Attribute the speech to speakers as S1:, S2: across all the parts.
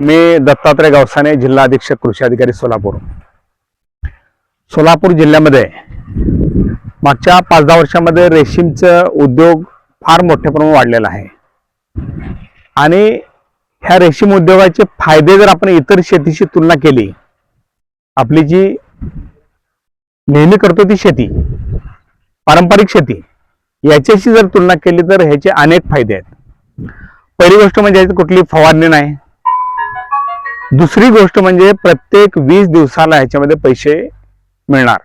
S1: मी दत्तात्रय गावसाने जिल्हा अधीक्षक कृषी अधिकारी सोलापूर. सोलापूर जिल्ह्यामध्ये मागच्या पाच दहा वर्षामध्ये रेशीमचं उद्योग फार मोठ्या प्रमाणात वाढलेला आहे. आणि ह्या रेशीम उद्योगाचे फायदे जर आपण इतर शेतीशी तुलना केली आपली जी नेहमी करतो ती शेती पारंपरिक शेती याच्याशी जर तुलना केली तर ह्याचे अनेक फायदे आहेत. पहिली गोष्ट म्हणजे याची कुठली फवारणी नाही. दुसरी गोष्ट म्हणजे प्रत्येक वीस दिवसाला ह्याच्यामध्ये पैसे मिळणार.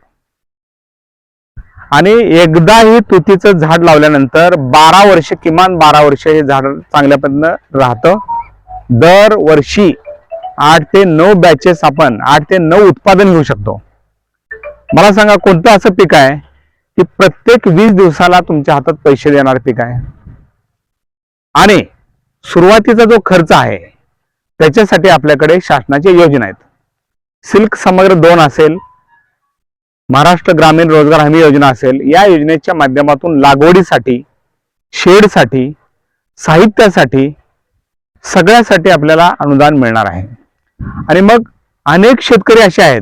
S1: आणि एकदा ही तुतीचं झाड लावल्यानंतर बारा वर्ष किमान बारा वर्ष हे झाड चांगल्या पद्धतीनं राहतं. दर वर्षी आठ ते नऊ बॅचेस आपण आठ ते नऊ उत्पादन घेऊ शकतो. मला सांगा कोणतं असं पीक आहे की प्रत्येक वीस दिवसाला तुमच्या हातात पैसे देणार पीक आहे? आणि सुरुवातीचा जो खर्च आहे त्याच्यासाठी आपल्याकडे शासनाच्या योजना आहेत. सिल्क समग्र दोन असेल महाराष्ट्र ग्रामीण रोजगार हमी योजना असेल या योजनेच्या माध्यमातून लागवडीसाठी शेडसाठी साहित्यासाठी सगळ्यासाठी आपल्याला अनुदान मिळणार आहे. आणि मग अनेक शेतकरी असे आहेत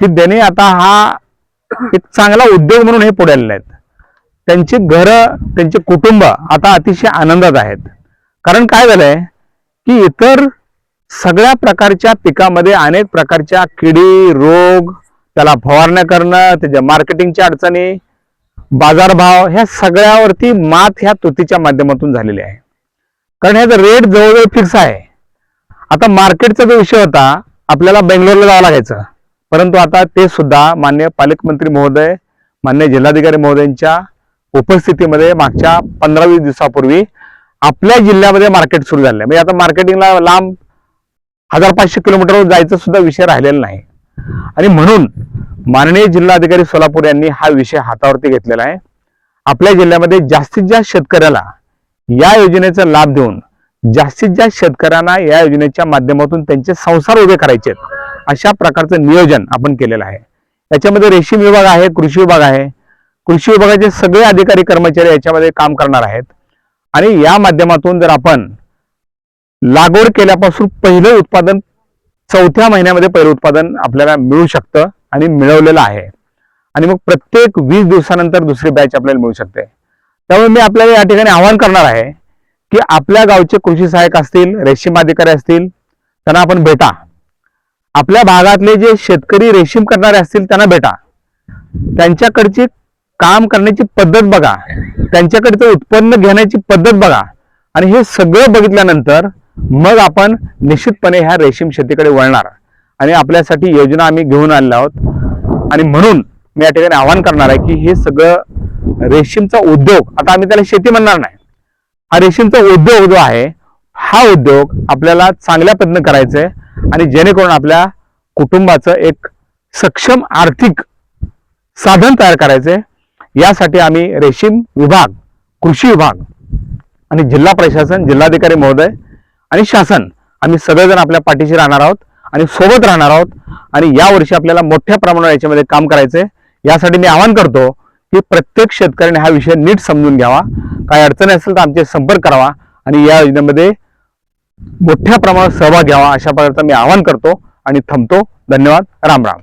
S1: की ज्यांनी आता हा एक चांगला उद्योग म्हणून हे पुढे आलेले आहेत. त्यांची घरं त्यांचे कुटुंब आता अतिशय आनंदात आहेत. कारण काय झालंय की इतर सगळ्या प्रकारच्या पिकामध्ये अनेक प्रकारच्या किडी रोग त्याला फवारण्या करणं त्याच्या मार्केटिंगच्या अडचणी बाजारभाव ह्या सगळ्यावरती मात ह्या तुतीच्या माध्यमातून झालेली आहे. कारण ह्याचा रेट जवळजवळ फिक्स आहे. आता मार्केटचा जो विषय होता आपल्याला बेंगलोरला जावं लागायचं. परंतु आता ते सुद्धा मान्य पालकमंत्री महोदय मान्य जिल्हाधिकारी महोदयांच्या उपस्थितीमध्ये मागच्या पंधरा वीस दिवसापूर्वी आपल्या जिल्ह्यामध्ये मार्केट सुरू झालं म्हणजे आता मार्केटिंगला लांब हजार पाचशे किलोमीटरवर जायचं सुद्धा विषय राहिलेला नाही. आणि म्हणून माननीय जिल्हाधिकारी सोलापूर यांनी हा विषय हातावरती घेतलेला आहे. आपल्या जिल्ह्यामध्ये जास्तीत जास्त शेतकऱ्याला या योजनेचा लाभ देऊन जास्तीत जास्त शेतकऱ्यांना या योजनेच्या माध्यमातून त्यांचे संसार उभे करायचे अशा प्रकारचं नियोजन आपण केलेलं आहे. याच्यामध्ये रेशीम विभाग आहे कृषी विभाग आहे. कृषी विभागाचे सगळे अधिकारी कर्मचारी याच्यामध्ये काम करणार आहेत. आणि या माध्यमातून जर आपण लागवड केल्यापासून पहिलं उत्पादन चौथ्या महिन्यामध्ये पहिलं उत्पादन आपल्याला मिळू शकतं आणि मिळवलेलं आहे. आणि मग प्रत्येक वीस दिवसानंतर दुसरी बॅच आपल्याला मिळू शकते. त्यामुळे मी आपल्याला या ठिकाणी आवाहन करणार आहे की आपल्या गावचे कृषी सहाय्यक असतील रेशीम अधिकारी असतील त्यांना आपण भेटा. आपल्या भागातले जे शेतकरी रेशीम करणारे असतील त्यांना भेटा. त्यांच्याकडची काम करण्याची पद्धत बघा. त्यांच्याकडचं उत्पन्न घेण्याची पद्धत बघा. आणि हे सगळं बघितल्यानंतर मग आपण निश्चितपणे ह्या रेशीम शेतीकडे वळणार. आणि आपल्यासाठी योजना आम्ही घेऊन आलेलो आहोत. आणि म्हणून मी या ठिकाणी आवाहन करणार आहे की हे सगळं रेशीमचा उद्योग आता आम्ही त्याला शेती म्हणणार नाही. हा रेशीमचा उद्योग जो आहे हा उद्योग आपल्याला चांगल्या पद्धतीने करायचा आहे. आणि जेणेकरून आपल्या कुटुंबाचं एक सक्षम आर्थिक साधन तयार करायचंय यासाठी आम्ही रेशीम विभाग कृषी विभाग आणि जिल्हा प्रशासन जिल्हाधिकारी महोदय आणि शासन आम्ही सगळेजण आपल्या पाठीशी राहणार आहोत आणि सोबत राहणार आहोत आणि यावर्षी आपल्याला मोठ्या प्रमाणावर याच्यामध्ये काम करायचंय. यासाठी मी आवाहन करतो की प्रत्येक शेतकऱ्याने हा विषय नीट समजून घ्यावा. काही अडचणी असेल तर आमचे संपर्क करावा आणि या योजनेमध्ये मोठ्या प्रमाणात सहभाग घ्यावा अशा प्रकारचं मी आवाहन करतो आणि थांबतो. धन्यवाद. राम राम.